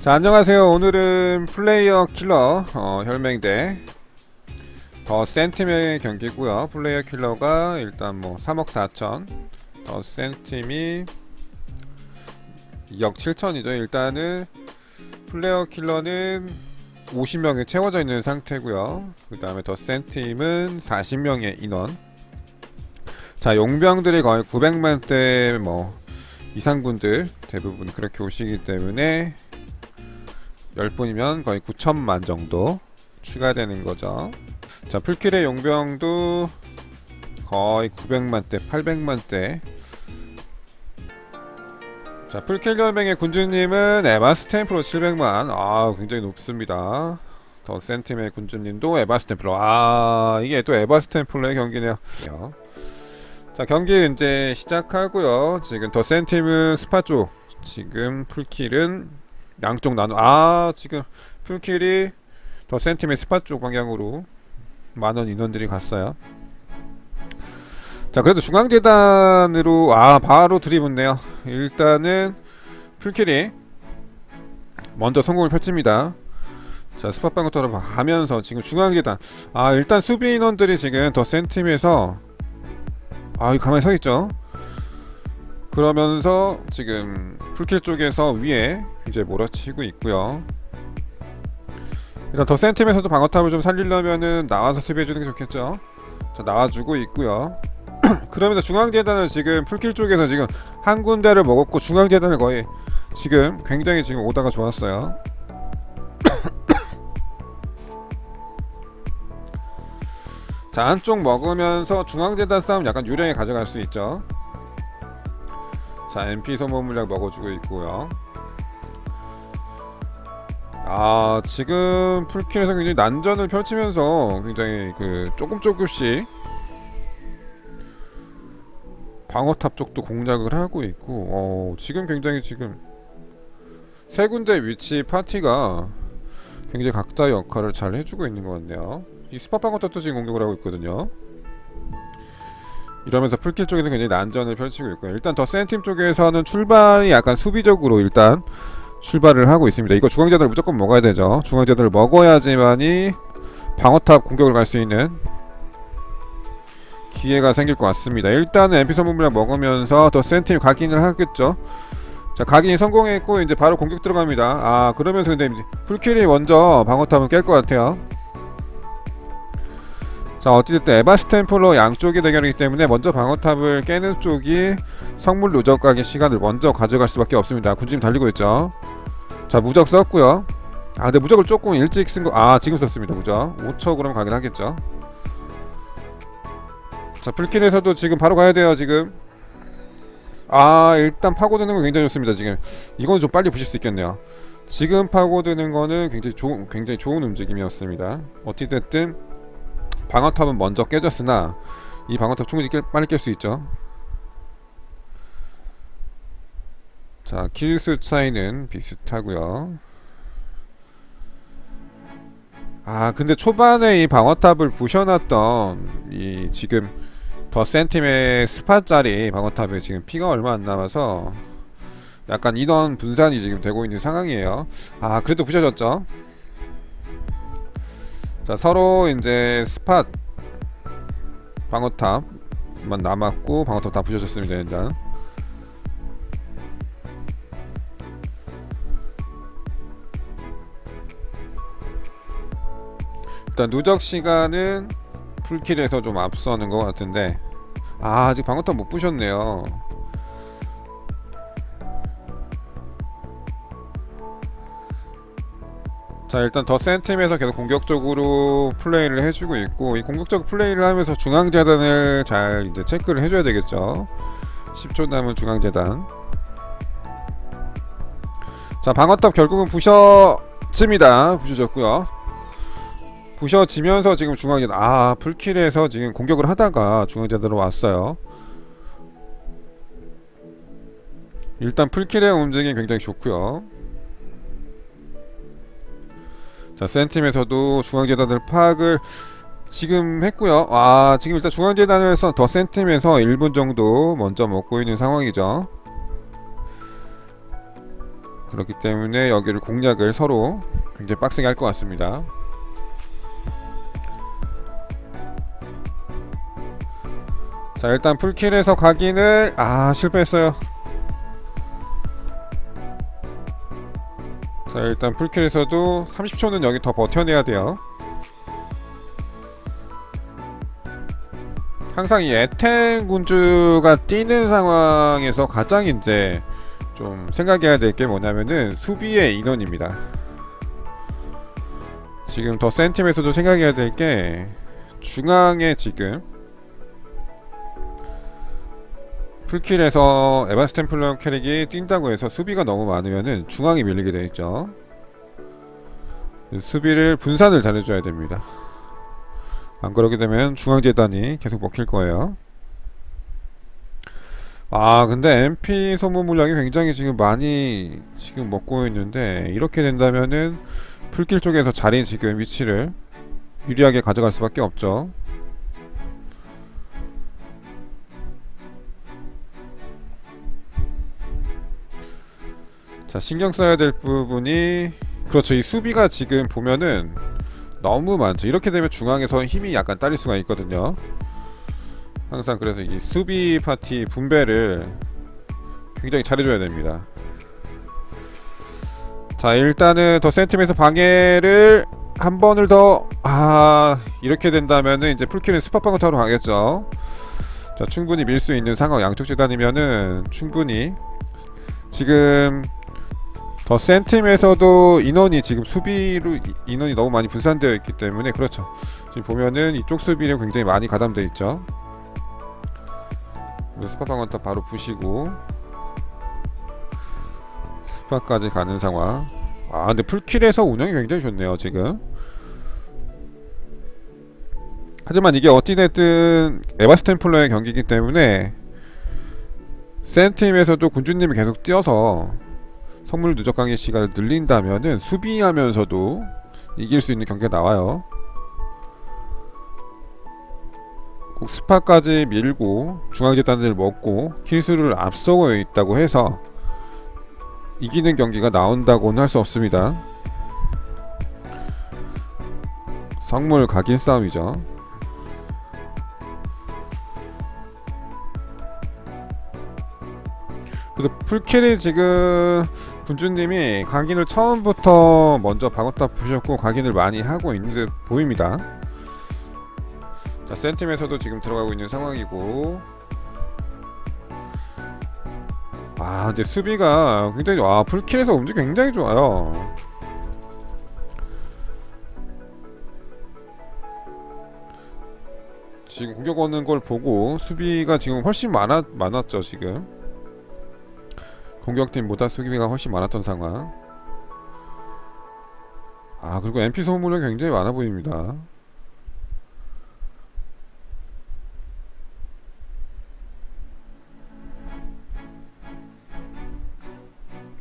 자 안녕하세요. 오늘은 플레이어 킬러 어, 혈맹대. 더 센 팀의 경기고요. 플레이어 킬러가 일단 뭐 3억 4천 더 센 팀이 2억 7천이죠. 일단은 플레이어 킬러는 50명이 채워져 있는 상태고요. 그 다음에 더 센 팀은 40명의 인원. 자 용병들이 거의 900만대 뭐 이상군들 대부분 그렇게 오시기 때문에 10분이면 거의 9천만 정도 추가되는 거죠. 자, 풀킬의 용병도 거의 900만대, 800만대. 자, 풀킬 열맹의 군주님은 에바스 템프로 700만. 아, 굉장히 높습니다. 더 센 팀의 군주님도 에바스 템플로. 아, 이게 또 에바스 템플로의 경기네요. 자, 경기 이제 시작하고요. 지금 더 센 팀은 스파 쪽. 지금 풀킬은 양쪽 나눠. 아 지금 풀킬이 더 센티메 스팟 쪽 방향으로 많은 인원들이 갔어요. 자 그래도 중앙재단으로 아 바로 들이붙네요. 일단은 풀킬이 먼저 성공을 펼칩니다. 자 스팟 방어터로 가면서 지금 중앙재단. 아 일단 수비 인원들이 지금 더 센팀에서 아 가만히 서있죠 그러면서 지금 풀킬 쪽에서 위에 이제 몰아치고 있고요. 일단 더 센팀에서도 방어탑을 좀 살리려면은 나와서 수비해주는 게 좋겠죠. 자 나와주고 있고요. 그러면서 중앙재단은 지금 풀킬 쪽에서 지금 한 군데를 먹었고 중앙재단을 거의 지금 굉장히 지금 오다가 좋았어요. 자 안쪽 먹으면서 중앙재단 싸움 약간 유리하게 가져갈 수 있죠. 자 MP 소모 물약 먹어주고 있고요. 아 지금 풀킬에서 굉장히 난전을 펼치면서 굉장히 그 조금 조금씩 방어탑 쪽도 공략을 하고 있고 어, 지금 굉장히 지금 세 군데 위치 파티가 굉장히 각자의 역할을 잘 해주고 있는 것 같네요. 이 스파 방어탑도 지금 공격을 하고 있거든요. 이러면서 풀킬 쪽에서 굉장히 난전을 펼치고 있고요. 일단 더 센 팀 쪽에서는 출발이 약간 수비적으로 일단 출발을 하고 있습니다. 이거 중앙자들을 무조건 먹어야 되죠. 중앙자들을 먹어야지만이 방어탑 공격을 갈 수 있는 기회가 생길 것 같습니다. 일단은 MP 선물량 먹으면서 더 센팀이 각인을 하겠죠. 자 각인이 성공했고 이제 바로 공격 들어갑니다. 아 그러면서 근데 풀킬이 먼저 방어탑을 깰것 같아요. 자 어찌됐든 에바 스탬프로 양쪽이 대결이기 때문에 먼저 방어탑을 깨는 쪽이 성물 누적 가기 시간을 먼저 가져갈 수밖에 없습니다. 군주님 달리고 있죠. 자 무적 썼고요. 아 근데 무적을 조금 일찍 쓴 거. 아 지금 썼습니다. 무적 5초 그러면 가긴 하겠죠. 자 풀킬에서도 지금 바로 가야 돼요. 지금. 아 일단 파고드는 건 굉장히 좋습니다. 지금 이건 좀 빨리 부실 수 있겠네요. 지금 파고드는 거는 굉장히 좋은 굉장히 좋은 움직임이었습니다. 어찌됐든 방어탑은 먼저 깨졌으나 이 방어탑 충분히 깰, 빨리 깰 수 있죠. 자, 킬수 차이는 비슷하고요. 아, 근데 초반에 이 방어탑을 부셔놨던 이 지금 더 센팀의 스팟짜리 방어탑에 지금 피가 얼마 안 남아서 약간 인원 분산이 지금 되고 있는 상황이에요. 아, 그래도 부셔졌죠. 자 서로 이제 스팟 방어탑만 남았고 방어탑 다 부셔졌습니다 일단. 일단 누적 시간은 풀킬에서 좀 앞서는 것 같은데. 아 아직 방어탑 못 부셨네요 자 일단 더 센 팀에서 계속 공격적으로 플레이를 해주고 있고 이 공격적 플레이를 하면서 중앙 재단을 잘 이제 체크를 해줘야 되겠죠. 10초 남은 중앙 재단. 자 방어탑 결국은 부셔집니다. 부셔졌고요. 부셔지면서 지금 중앙 재단 아 풀킬에서 지금 공격을 하다가 중앙 재단으로 왔어요. 일단 풀킬의 움직임 굉장히 좋고요 자 센팀에서도 중앙재단을 파악을 지금 했고요 아 지금 일단 중앙재단에서 더 센팀에서 1분 정도 먼저 먹고 있는 상황이죠 그렇기 때문에 여기를 공략을 서로 굉장히 빡세게 할 것 같습니다. 자 일단 풀킬에서 각인을 아 실패했어요. 자 일단 풀킬에서도 30초는 여기 더 버텨내야 돼요. 항상 이 에텐 군주가 뛰는 상황에서 가장 이제 좀 생각해야 될 게 뭐냐면은 수비의 인원입니다. 지금 더 센팀에서도 생각해야 될 게 중앙에 지금 풀킬에서 에바스 템플러 캐릭이 뛴다고 해서 수비가 너무 많으면은 중앙이 밀리게 돼 있죠. 수비를 분산을 잘해줘야 됩니다. 안 그러게 되면 중앙 재단이 계속 먹힐 거예요. 아 근데 MP 소모 물량이 굉장히 지금 많이 지금 먹고 있는데 이렇게 된다면은 풀길 쪽에서 자리 지금 위치를 유리하게 가져갈 수밖에 없죠. 자 신경 써야 될 부분이 그렇죠. 이 수비가 지금 보면은 너무 많죠. 이렇게 되면 중앙에서 힘이 약간 딸릴 수가 있거든요. 항상 그래서 이 수비 파티 분배를 굉장히 잘해줘야 됩니다. 자 일단은 더 센팀에서 방해를 한 번을 더 아 이렇게 된다면은 이제 풀키는 스팟방을 타러 가겠죠. 자 충분히 밀 수 있는 상황 양쪽 재단이면은 충분히 지금 더 센 팀에서도 인원이 지금 수비로 이- 인원이 너무 많이 분산되어 있기 때문에 그렇죠. 지금 보면은 이쪽 수비를 굉장히 많이 가담돼 있죠. 스파방원터 바로 부시고 스파까지 가는 상황. 아 근데 풀킬에서 운영이 굉장히 좋네요 지금. 하지만 이게 어찌됐든 에바스템플러의 경기이기 때문에 센 팀에서도 군주님이 계속 뛰어서 선물 누적 강의 시간을 늘린다면은 수비하면서도 이길 수 있는 경기가 나와요. 꼭 스파까지 밀고 중앙재단을 먹고 킬수를 앞서고 있다고 해서 이기는 경기가 나온다고는 할 수 없습니다. 성물 각인 싸움이죠. 그래서 풀킬이 지금 군주님이 각인을 처음부터 먼저 박았다 부셨고 각인을 많이 하고 있는 듯 보입니다. 자 센팀에서도 지금 들어가고 있는 상황이고 아 근데 수비가 굉장히 와 풀킬에서 움직이 굉장히 좋아요. 지금 공격 오는 걸 보고 수비가 지금 훨씬 많았 많았죠 지금. 공격팀보다 수비가 훨씬 많았던 상황. 아 그리고 MP 소모물이 굉장히 많아 보입니다.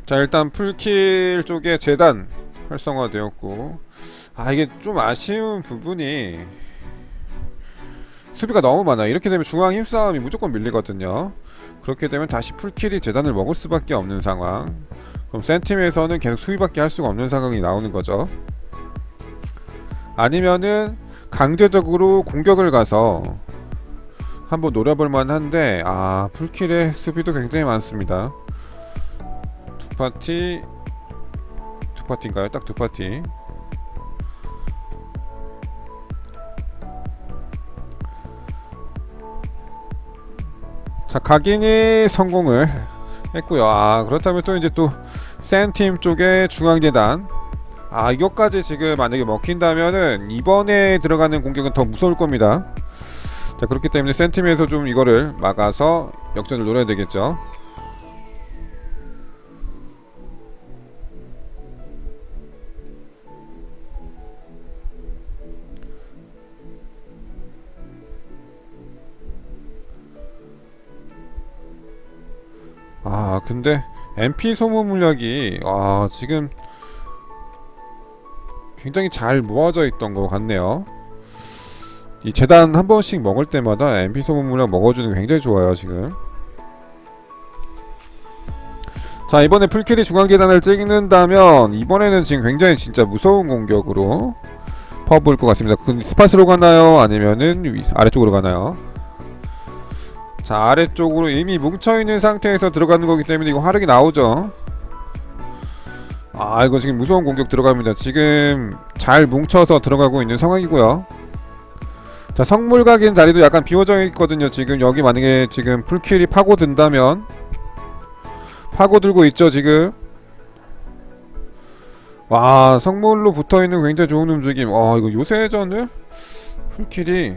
자 일단 풀킬 쪽에 재단 활성화되었고 아 이게 좀 아쉬운 부분이 수비가 너무 많아요. 이렇게 되면 중앙 힘싸움이 무조건 밀리거든요. 그렇게 되면 다시 풀킬이 재단을 먹을 수밖에 없는 상황. 그럼 센팀에서는 계속 수비밖에 할 수가 없는 상황이 나오는 거죠. 아니면은 강제적으로 공격을 가서 한번 노려볼 만한데 아 풀킬의 수비도 굉장히 많습니다. 두 파티 두 파티인가요? 딱 두 파티. 자 각인이 성공을 했고요. 아 그렇다면 또 이제 또 센 팀 쪽에 중앙재단 아 이것까지 지금 만약에 먹힌다면은 이번에 들어가는 공격은 더 무서울 겁니다. 자 그렇기 때문에 센 팀에서 좀 이거를 막아서 역전을 노려야 되겠죠. 아 근데 MP 소모 물약이 아 지금 굉장히 잘 모아져 있던 것 같네요. 이 재단 한 번씩 먹을 때마다 MP 소모 물약 먹어주는 게 굉장히 좋아요 지금. 자 이번에 풀킬이 중앙 계단을 찍는다면 이번에는 지금 굉장히 진짜 무서운 공격으로 퍼부을 것 같습니다. 그 스팟으로 가나요? 아니면은 위- 아래쪽으로 가나요? 자 아래쪽으로 이미 뭉쳐있는 상태에서 들어가는 거기 때문에 이거 화력이 나오죠. 아 이거 지금 무서운 공격 들어갑니다. 지금 잘 뭉쳐서 들어가고 있는 상황이고요. 자 성물 각인 자리도 약간 비워져 있거든요. 지금 여기 만약에 지금 풀킬이 파고든다면 파고들고 있죠 지금. 와 성물로 붙어있는 굉장히 좋은 움직임. 아 이거 요새 전을 풀킬이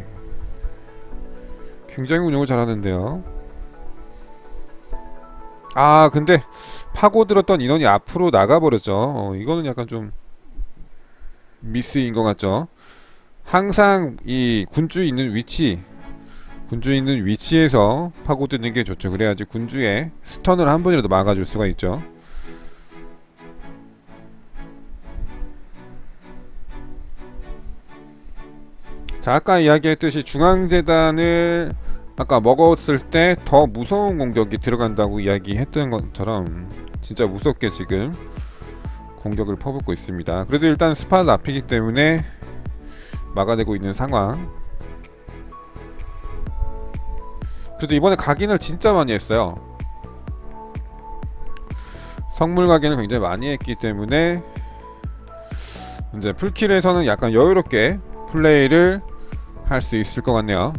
굉장히 운영을 잘하는데요. 아 근데 파고들었던 인원이 앞으로 나가버렸죠. 어, 이거는 약간 좀 미스인 것 같죠. 항상 이 군주 있는 위치, 군주 있는 위치에서 파고드는 게 좋죠. 그래야지 군주의 스턴을 한 번이라도 막아줄 수가 있죠. 자 아까 이야기했듯이 중앙재단을 아까 먹었을 때 더 무서운 공격이 들어간다고 이야기했던 것처럼 진짜 무섭게 지금 공격을 퍼붓고 있습니다. 그래도 일단 스팟 앞이기 때문에 막아내고 있는 상황. 그래도 이번에 각인을 진짜 많이 했어요. 성물 각인을 굉장히 많이 했기 때문에 이제 풀킬에서는 약간 여유롭게 플레이를 할 수 있을 것 같네요.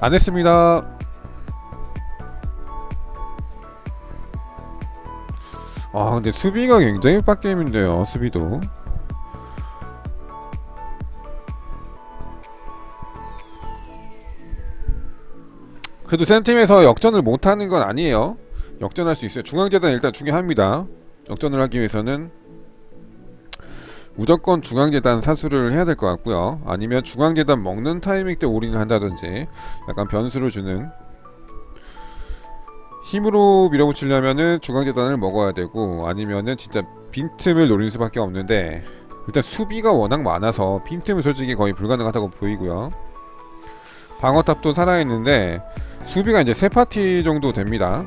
안 했습니다. 아 근데 수비가 굉장히 빡게임인데요 수비도 그래도 센팀에서 역전을 못하는 건 아니에요 역전할 수 있어요 중앙재단 일단 중요합니다 역전을 하기 위해서는 무조건 중앙재단 사수를 해야 될 것 같고요. 아니면 중앙재단 먹는 타이밍 때 올인을 한다든지 약간 변수를 주는 힘으로 밀어붙이려면은 중앙재단을 먹어야 되고 아니면은 진짜 빈틈을 노릴 수밖에 없는데 일단 수비가 워낙 많아서 빈틈은 솔직히 거의 불가능하다고 보이고요. 방어탑도 살아있는데 수비가 이제 세 파티 정도 됩니다.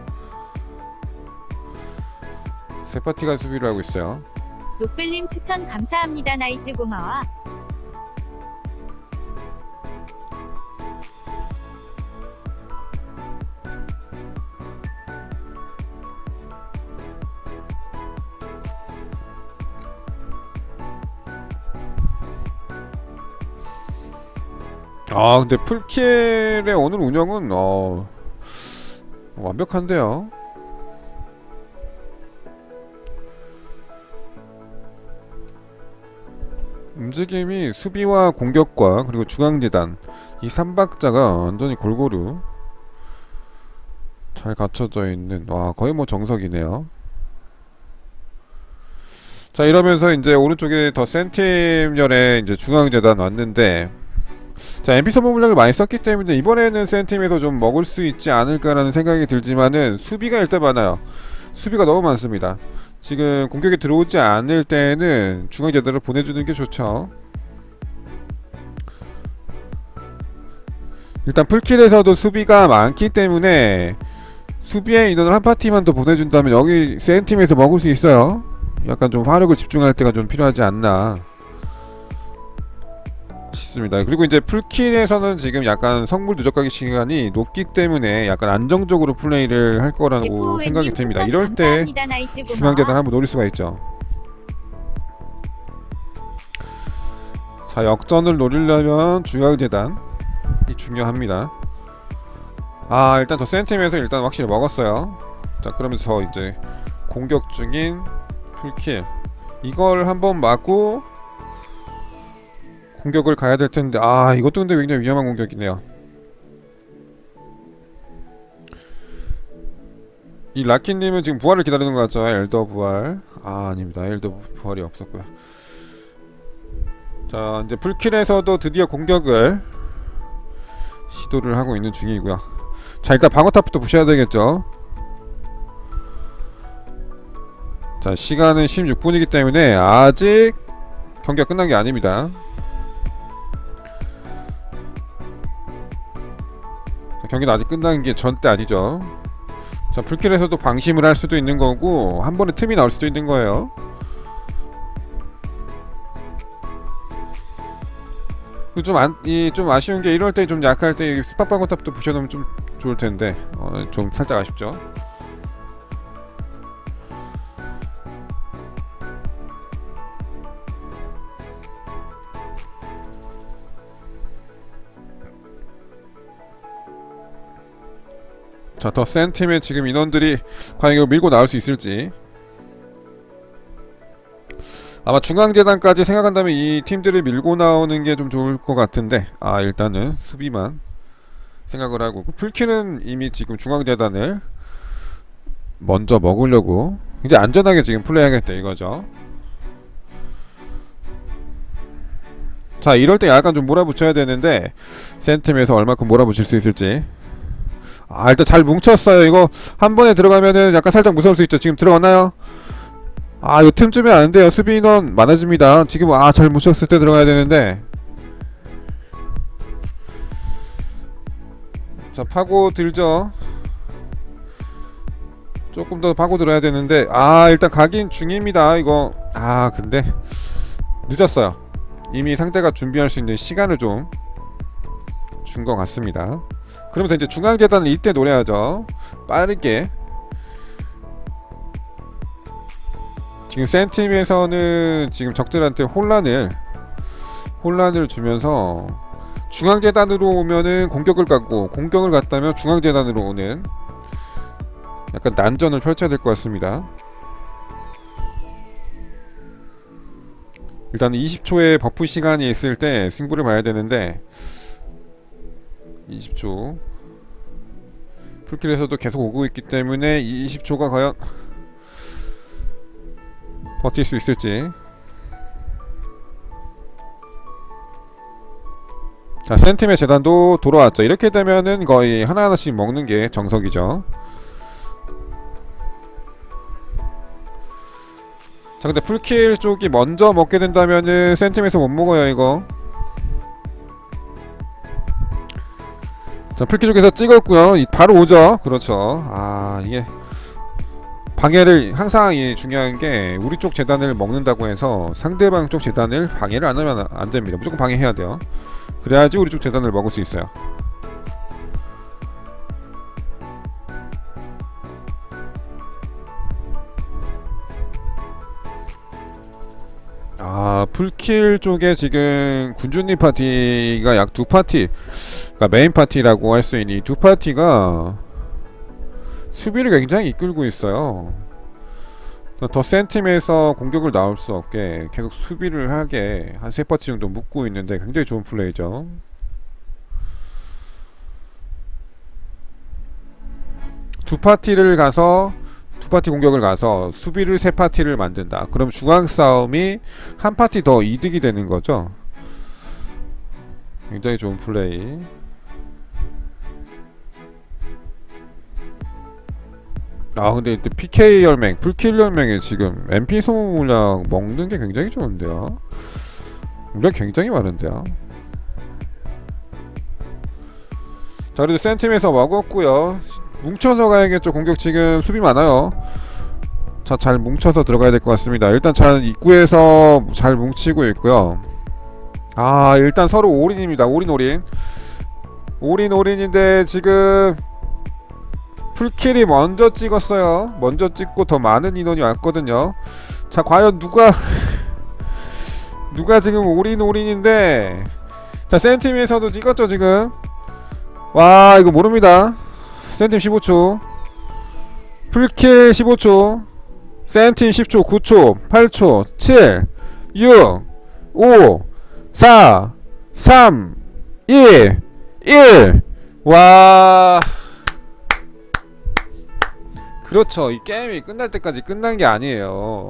세 파티가 수비를 하고 있어요 녹벨님 추천 감사합니다. 나이트 고마워. 아 근데 풀킬의 오늘 운영은 어 완벽한데요 움직임이 수비와 공격과 그리고 중앙재단 이 삼박자가 완전히 골고루 잘 갖춰져 있는 와 거의 뭐 정석이네요. 자 이러면서 이제 오른쪽에 더 센팀열에 이제 중앙재단 왔는데 자 MP 소모 물량을 많이 썼기 때문에 이번에는 센팀에서 좀 먹을 수 있지 않을까라는 생각이 들지만은 수비가 일단 많아요 수비가 너무 많습니다. 지금 공격이 들어오지 않을 때는 중앙재단을 보내주는 게 좋죠. 일단 풀킬에서도 수비가 많기 때문에 수비의 인원을 한 파티만 더 보내준다면 여기 센 팀에서 먹을 수 있어요. 약간 좀 화력을 집중할 때가 좀 필요하지 않나 싶습니다. 그리고 이제 풀킬에서는 지금 약간 성물 누적하기 시간이 높기 때문에 약간 안정적으로 플레이를 할 거라고 생각이 듭니다. 이럴 때 중앙재단 고마워. 한번 노릴 수가 있죠. 자 역전을 노리려면 중앙 재단이 중요합니다. 아 일단 더 센팀에서 일단 확실히 먹었어요. 자 그러면서 이제 공격 중인 풀킬 이걸 한번 막고 공격을 가야 될 텐데 아 이것도 근데 굉장히 위험한 공격이네요. 이 라키님은 지금 부활을 기다리는 것 같죠? 엘더 부활. 아 아닙니다. 엘더 부활이 없었고요. 자 이제 풀킬에서도 드디어 공격을 시도를 하고 있는 중이고요. 자 일단 방어탑부터 부셔야 되겠죠. 자 시간은 16분이기 때문에 아직 경기가 끝난 게 아닙니다. 경기는 아직 끝난 게 절대 아니죠. 자 불길에서도 방심을 할 수도 있는 거고 한 번에 틈이 나올 수도 있는 거예요. 좀 안 이 좀 아쉬운 게 이럴 때 좀 약할 때 스팟방어탑도 부셔놓으면 좀 좋을 텐데 어, 좀 살짝 아쉽죠. 자, 더 센 팀의 지금 인원들이 과연 이걸 밀고 나올 수 있을지. 아마 중앙재단까지 생각한다면 이 팀들을 밀고 나오는 게 좀 좋을 것 같은데, 아, 일단은 수비만 생각을 하고, 그 풀키는 이미 지금 중앙재단을 먼저 먹으려고, 이제 안전하게 지금 플레이하겠다 이거죠. 자, 이럴 때 약간 좀 몰아붙여야 되는데, 센 팀에서 얼마큼 몰아붙일 수 있을지. 아 일단 잘 뭉쳤어요. 이거 한 번에 들어가면은 약간 살짝 무서울 수 있죠. 지금 들어갔나요? 아 이거 틈 주면 안 돼요. 수비 인원 많아집니다. 지금 아 잘 뭉쳤을 때 들어가야 되는데. 자 파고 들죠. 조금 더 파고 들어야 되는데. 아 일단 가긴 중입니다 이거. 아 근데 늦었어요. 이미 상대가 준비할 수 있는 시간을 좀 준 것 같습니다 그러면서 이제 중앙재단을 이때 노려야죠. 빠르게. 지금 센팀에서는 지금 적들한테 혼란을 혼란을 주면서 중앙재단으로 오면은 공격을 갖고 공격을 갔다면 중앙재단으로 오는 약간 난전을 펼쳐야 될 것 같습니다. 일단 20초의 버프 시간이 있을 때 승부를 봐야 되는데 20초 풀킬에서도 계속 오고 있기 때문에 이 20초가 과연 버틸 수 있을지. 자 센팀의 재단도 돌아왔죠. 이렇게 되면은 거의 하나하나씩 먹는 게 정석이죠. 자 근데 풀킬 쪽이 먼저 먹게 된다면은 센팀에서 못 먹어요 이거 자 풀키 쪽에서 찍었고요. 이- 바로 오죠. 그렇죠. 아 이게 방해를 항상 이 중요한 게 우리 쪽 재단을 먹는다고 해서 상대방 쪽 재단을 방해를 안 하면 안 됩니다. 무조건 방해해야 돼요. 그래야지 우리 쪽 재단을 먹을 수 있어요 아 풀킬 쪽에 지금 군주님 파티가 약 두 파티 그러니까 메인 파티라고 할 수 있는 이 두 파티가 수비를 굉장히 이끌고 있어요. 더센 팀에서 공격을 나올 수 없게 계속 수비를 하게 한 세 파티 정도 묶고 있는데 굉장히 좋은 플레이죠. 두 파티를 가서 두 파티 공격을 가서 수비를 세 파티를 만든다. 그럼 중앙 싸움이 한 파티 더 이득이 되는 거죠. 굉장히 좋은 플레이. 아 근데 이때 PK 열맹, 풀킬 열맹에 지금 MP 소모 물량 먹는 게 굉장히 좋은데요. 물량 굉장히 많은데요. 자 그래도 센팀에서 먹었고요. 뭉쳐서 가야겠죠. 공격 지금 수비 많아요. 자 잘 뭉쳐서 들어가야 될 것 같습니다. 일단 잘 입구에서 잘 뭉치고 있고요. 아 일단 서로 올인입니다. 올인 올인. 올인 올인인데 지금 풀킬이 먼저 찍었어요. 먼저 찍고 더 많은 인원이 왔거든요. 자, 과연 누가 누가 지금 올인 올인인데 자, 센팀에서도 찍었죠, 지금. 와, 이거 모릅니다. 센팀 15초. 풀킬 15초. 센팀 10초, 9초, 8초, 7, 6, 5, 4, 3, 2, 1. 와. 그렇죠. 이 게임이 끝날 때까지 끝난 게 아니에요.